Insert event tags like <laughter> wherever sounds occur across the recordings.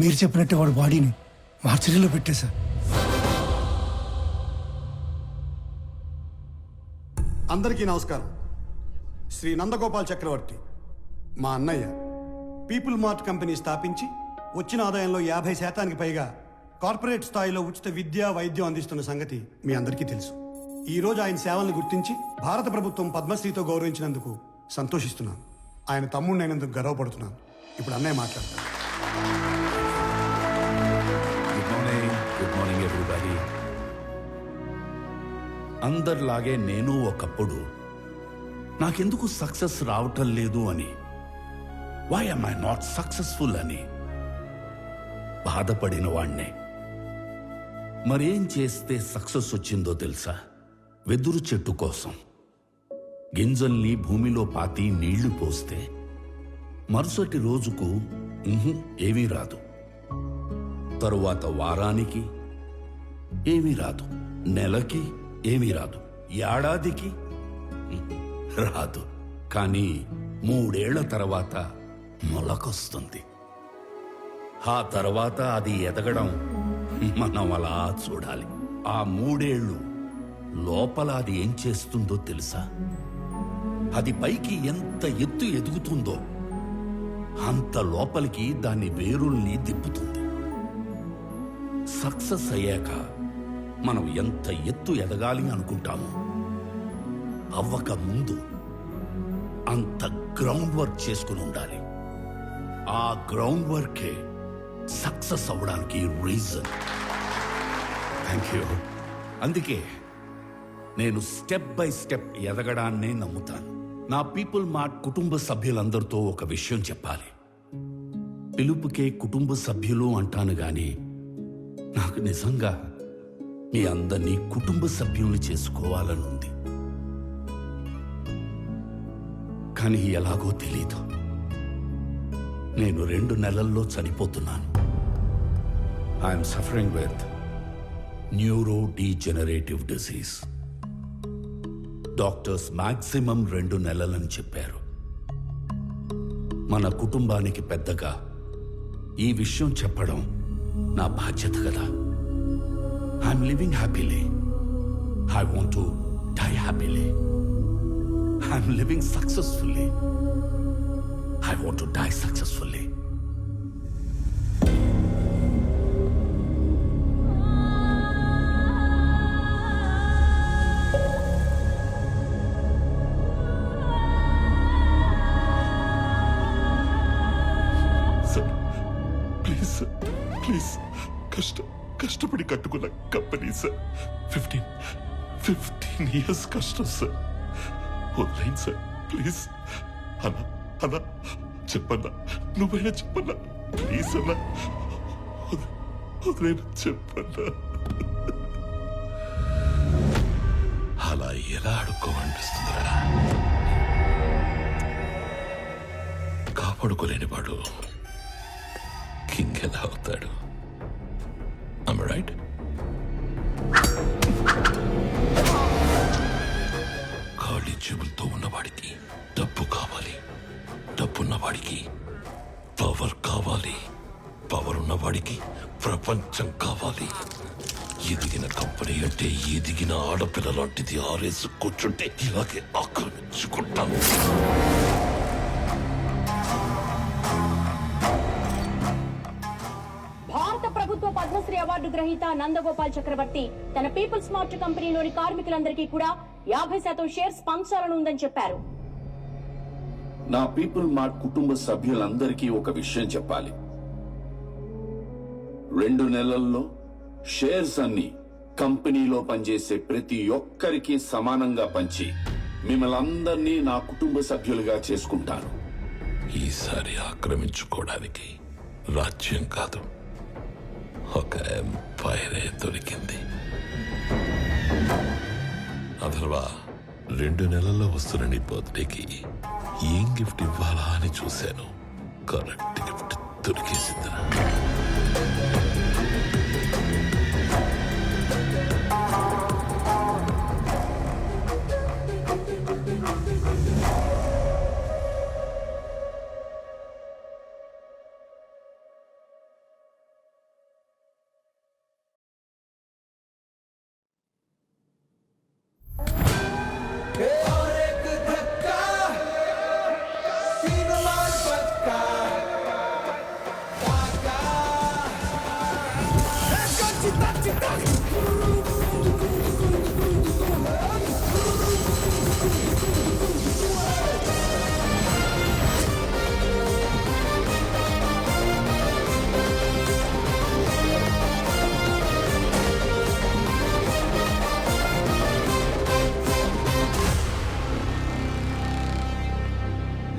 మీరు చెప్పినట్టే వాడు బాడీని మార్చరీలో పెట్టేశా అందరికీ నమస్కారం. శ్రీ నందగోపాల్ చక్రవర్తి మా అన్నయ్య పీపుల్ మార్ట్ కంపెనీ స్థాపించి వచ్చిన ఆదాయంలో యాభై శాతానికి పైగా కార్పొరేట్ స్థాయిలో ఉచిత విద్య వైద్యం అందిస్తున్న సంగతి మీ అందరికీ తెలుసు. ఈరోజు ఆయన సేవలను గుర్తించి భారత ప్రభుత్వం పద్మశ్రీతో గౌరవించినందుకు సంతోషిస్తున్నాను. ఆయన తమ్ముడినైనందుకు గర్వపడుతున్నాను. ఇప్పుడు అన్నయ్య మాట్లాడతాను అందరిలాగే నేను ఒకప్పుడు నాకెందుకు సక్సెస్ రావటం లేదు అని. Why am I not successful అని బాధపడిన వాణ్ణే. మరేం చేస్తే సక్సెస్ వచ్చిందో తెలుసా? వెదురు చెట్టు కోసం. గింజల్ని భూమిలో పాతి నీళ్ళు పోస్తే మరుసటి రోజుకు ఏమీ రాదు. తరువాత వారానికి ఏమీ రాదు. నెలకి ఏమీ రాదు. ఏడాదికి రాదు. కానీ మూడేళ్ళ తర్వాత మొలకొస్తుంది. ఆ తర్వాత అది ఎదగడం మనం అలా చూడాలి. ఆ మూడేళ్ళు లోపల అది ఏం చేస్తుందో తెలుసా? అది పైకి ఎంత ఎత్తు ఎదుగుతుందో అంత లోపలికి దాని వేరుల్ని తిప్పుతుంది. సక్సెస్ అయ్యాక మనం ఎంత ఎత్తు ఎదగాలి అనుకుంటాము అవ్వక ముందు అంత గ్రౌండ్ వర్క్ చేసుకుని ఉండాలి. ఆ గ్రౌండ్ వర్కే సక్సెస్ అవ్వడానికి రీజన్ థ్యాంక్ యూ అందుకే నేను స్టెప్ బై స్టెప్ ఎదగడాన్నే నమ్ముతాను. నా పీపుల్ మా కుటుంబ సభ్యులందరితో ఒక విషయం చెప్పాలి. పిలుపుకే కుటుంబ సభ్యులు అంటాను గాని నాకు నిజంగా మీ అందరినీ కుటుంబ సభ్యుల్ని చేసుకోవాలని ఉంది కానీ ఎలాగో తెలీదు. నేను రెండు నెలల్లో చనిపోతున్నాను. I'm suffering with neurodegenerative disease doctors maximum రెండు నెలలని చెప్పారు. మన కుటుంబానికి పెద్దగా ఈ విషయం చెప్పడం నా బాధ్యత కదా. I'm living happily. I want to die happily. I'm living successfully. I want to die successfully. Sir, please, sir, please, Kashta. కష్టపడి కట్టుకున్న company sir fifteen fifteen years కష్టం సార్ వదిలేండి సార్ ప్లీజ్ అన్నా అన్నా చెప్పన్నా. నువ్వైనా చెప్పన్నా. ప్లీజ్ అన్నా. వదిలేనా చెప్పన్నా. అలా ఎలా అడుక్కోమనిపిస్తుందిరా కాపాడుకోలేని వాడు కింగ్ ఎలా అవుతాడు? రైట్ ఖాళీ జేబులతో ఉన్నవాడికి డబ్బు కావాలి. డబ్బున్నవాడికి పవర్ కావాలి. పవర్ ఉన్నవాడికి ప్రపంచం కావాలి. ఎదిగిన కంపెనీ అంటే ఎదిగిన ఆడపిల్ల లాంటిది ఆరేసి కూర్చుంటే ఇలాగే ఆక్రమించుకుంటాను. ప్రభుత్వ పద్మశ్రీ అవార్డు గ్రహీత నందగోపాల్ చక్రవర్తి. తన పీపుల్ స్మార్ట్ కంపెనీలోని కార్మికులందరికీ కూడా యాభై శాతం షేర్స్ పంచాలని ఉందని చెప్పారు. నా పీపుల్ మార్ట్ కుటుంబ సభ్యులందరికీ ఒక విషయం చెప్పాలి. రెండు నెలల్లో షేర్స్ అన్ని కంపెనీలో పనిచేసే ప్రతి ఒక్కరికి సమానంగా పంచి మిమ్మల్ని అందరినీ నా కుటుంబ సభ్యులుగా చేసుకుంటాను. ఈసారి ఆక్రమించుకోవడానికి రాజ్యం కాదు. ఒక ఎంపైరే దొరికింది. అథర్వా రెండు నెలల్లో వస్తున్న నీ బర్త్డేకి ఏం గిఫ్ట్ ఇవ్వాలా అని చూశాను. కరెక్ట్ గిఫ్ట్ దొరికేసిందిరా.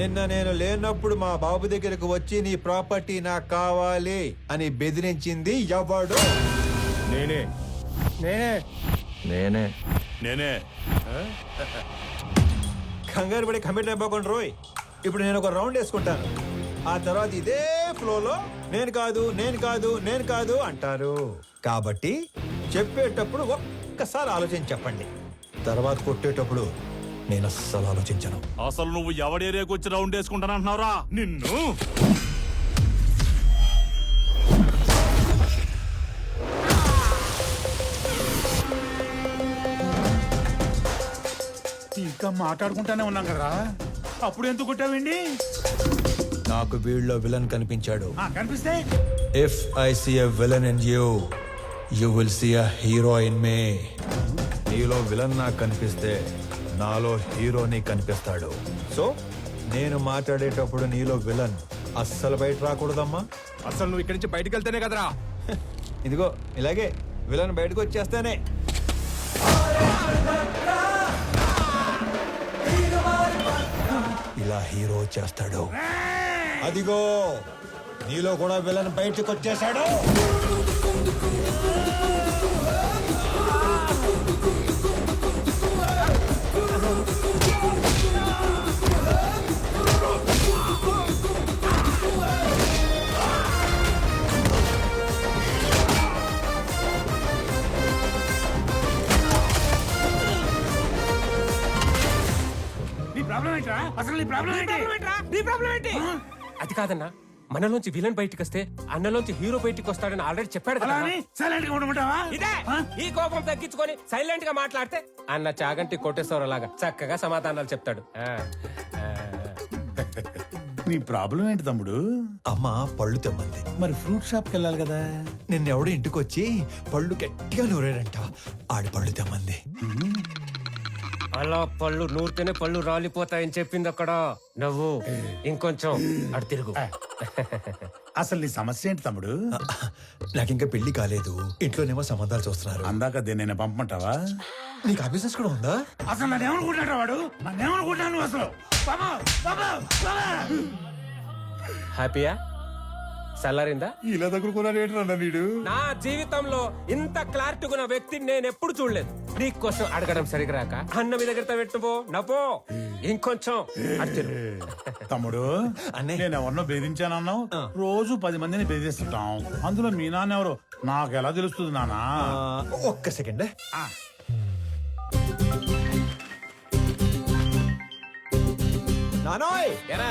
నిన్న నేను లేనప్పుడు మా బాబు దగ్గరకు వచ్చి నీ ప్రాపర్టీ నాకు కావాలి అని బెదిరించింది ఎవడు? నేనే. నేనే. నేనే. నేనే. కంగారు పడి కమిట్ అయిపోకుండా రోయ్. ఇప్పుడు నేను ఒక రౌండ్ వేసుకుంటాను. ఆ తర్వాత ఇదే ఫ్లోలో నేను కాదు నేను కాదు నేను కాదు అంటారు. కాబట్టి చెప్పేటప్పుడు ఒక్కసారి ఆలోచించి చెప్పండి. తర్వాత కొట్టేటప్పుడు నేను అస్సలు ఆలోచించను. అసలు నువ్వు ఎవడి ఏరియాకి వచ్చి రౌండ్ వేసుకుంటానంటున్నావురా? నిన్ను! ఇంకా మాట్లాడుకుంటానే ఉన్నాం కదా అప్పుడు ఎందుకు కొట్టావండి నాకు వీళ్ళలో విలన్ కనిపించాడు. ఆ, కనిపిస్తే? If I see a villain in you you will see a hero in me నీలో విలన్ నాకు కనిపిస్తే నాలో హీరోని కనిపిస్తాడు. సో నేను మాట్లాడేటప్పుడు నీలో విలన్ అస్సలు బయట రాకూడదమ్మా. అసలు నువ్వు ఇక్కడి నుంచి బయటకు వెళ్తేనే కదరా. <laughs> ఇదిగో ఇలాగే విలన్ బయటకు వచ్చేస్తేనే. ఇలా హీరో వచ్చేస్తాడు. అదిగో నీలో కూడా విలన్ బయటకు వచ్చేసాడు ప్రాబ్లం ఏంట్రా? అసలు నీ ప్రాబ్లం ఏంటి? నీ ప్రాబ్లం ఏంటి? అది కాదన్నా మనలోంచి విలన్ బయటికి వస్తే అన్నలోంచి హీరో బయటికి వస్తాడని ఆల్రెడీ చెప్పాడు కదా. అని సైలెంట్గా ఉండమంటావా? ఇదే! ఈ కోపం తగ్గించుకొని సైలెంట్గా మాట్లాడితే అన్న చాగంటి కొట్టేశ్వర లాగా చక్కగా సమాధానాలు చెప్తాడు. ఆ, ఆ. నీ ప్రాబ్లం ఏంటి తమ్ముడు? అమ్మ పళ్ళు తెమ్మంది. మరి ఫ్రూట్ షాప్కి వెళ్ళాలి కదా? నిన్నెవడు ఇంటికి వచ్చి పళ్ళు గట్టిగా నూరాడంట. ఆడి పళ్ళు తెమ్మంది. అలా పళ్ళు నూరితేనే పళ్ళు రాలిపోతాయని చెప్పింది అక్కడ. నవ్వు ఇంకొంచెం అడు తిరుగు. అసలు నీ సమస్య ఏంటి తమ్ముడు? నాకు ఇంకా పెళ్ళి కాలేదు. ఇంట్లోనేమో సంబంధాలు చూస్తున్నారు. అందాక దీన్ని పంపమంటావా? నీకు ఆ బిజినెస్ కూడా ఉందా? అసలు నన్ను ఏమనుకుంటాడు వాడు? నన్ను ఏమనుకుంటాను అసలు? బాబా బాబా బాబా! హ్యాపీయా? చల్లారిందా ఇలా ఏంటన్నా వీడు? నా జీవితంలో ఇంత క్లారిటీ ఉన్న వ్యక్తిని నేను ఎప్పుడు చూడలేదు. నీ కోసం అడగడం సరిగా రాక అన్న మీ దగ్గర పెట్టుపో నవ్వో ఇంకొంచెం. తమ్ముడు అన్నే. నేను ఎవరినో బెదిరించానన్నావు రోజు పది మందిని బెదిరిస్తుంటాం అందులో మీ నాన్న ఎవరు? నాకు ఎలా తెలుస్తుంది నానా ఒక్క సెకండ్. నానోయ్! ఎరా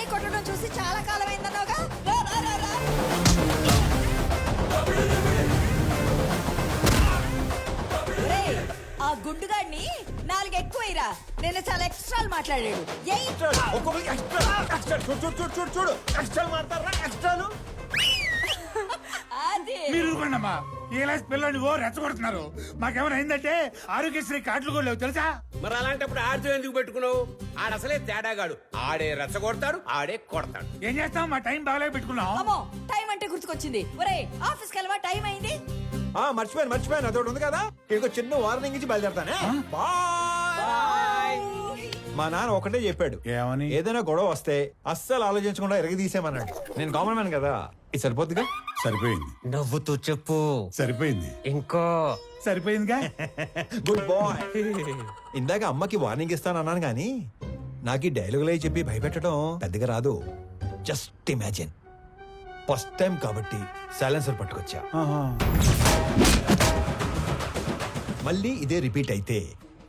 మీ కొట్టడం చూసి చాలా కాలం అయిందన్నావుగా రా, రా, రా, రా. ఒరేయ్, ఆ గుండుగాడిని నాలుగు ఎక్కువైరా నేను చాలా ఎక్స్ట్రాలు మాట్లాడాడు ఏయ్. ఒక్కొక్కరికి ఎక్స్ట్రా ఎక్స్ట్రా. చూడు చూడు చూడు చూడు చూడు. ఎక్స్ట్రా మారుతారా? ఎక్స్ట్రాలు? మీరు ఇలా పిల్లని ఓ రెచ్చగొడుతున్నారు. మాకేమైనా అయిందంటే ఆరోగ్యశ్రీ కార్డులు కూడా లేవు తెలుసా? మరి అలాంటప్పుడు ఆడితో ఎందుకు పెట్టుకున్నావు? ఆడ అసలే తేడాగాడు. ఆడే రెచ్చగొడతాడు ఆడే కొడతాడు. ఏం చేస్తాం? మా టైం బాగాలే పెట్టుకున్నాం. అమ్మో టైం అంటే గుర్తుకొచ్చింది. ఒరేయ్ ఆఫీస్కి వెళ్ళవా టైం అయింది. ఆ మర్చిపోయాను మర్చిపోయాను. అదొకటి ఉంది కదా? ఇంకో చిన్న వార్నింగ్ ఇచ్చి బయలుదేరతానే. బాయ్! మా నాన్న ఒకటే చెప్పాడు. ఏమని? ఏదైనా గొడవ వస్తే అస్సలు ఆలోచించకుండా ఎరగదీసేమన్నాడు. నేను కామన్ మ్యాన్ కదా. ఇది సరిపోద్దిగా? సరిపోయింది. నవ్వుతూ చెప్పు. సరిపోయింది. ఇంకో. సరిపోయిందిగా? గుడ్ బాయ్ ఇందాక అమ్మకి వార్నింగ్ ఇస్తానన్నాను కానీ నాకు ఈ డైలాగులే చెప్పి భయపెట్టడం పెద్దగా రాదు. జస్ట్ ఇమాజిన్ ఫస్ట్ టైం కాబట్టి సైలెన్సర్ పట్టుకొచ్చా. మళ్ళీ ఇదే రిపీట్ అయితే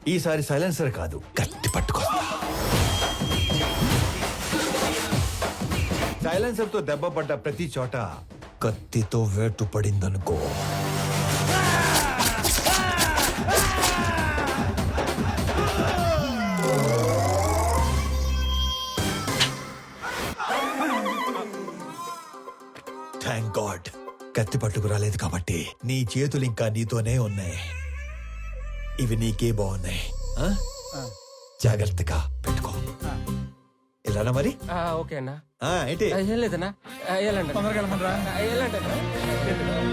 ఈసారి సైలెన్సర్ కాదు కత్తి పట్టుకో. సైలెన్సర్తో దెబ్బ పడ్డ ప్రతి చోట కత్తితో వేటు పడిందనుకో. థ్యాంక్ గాడ్ కత్తి పట్టుకు రాలేదు కాబట్టి నీ చేతులు ఇంకా నీతోనే ఉన్నాయి. ఇవి నీకే బాగున్నాయి. ఆ? జాగ్రత్తగా పెట్టుకో. ఇలానా మరి? ఆ, ఓకే అన్నా. ఆ, ఏంటి ఆ, ఏం లేదన్నా. ఆ, వెళ్ళండి తొందరగా వెళ్ళమనరా? ఆ, వెళ్ళండి అన్నా.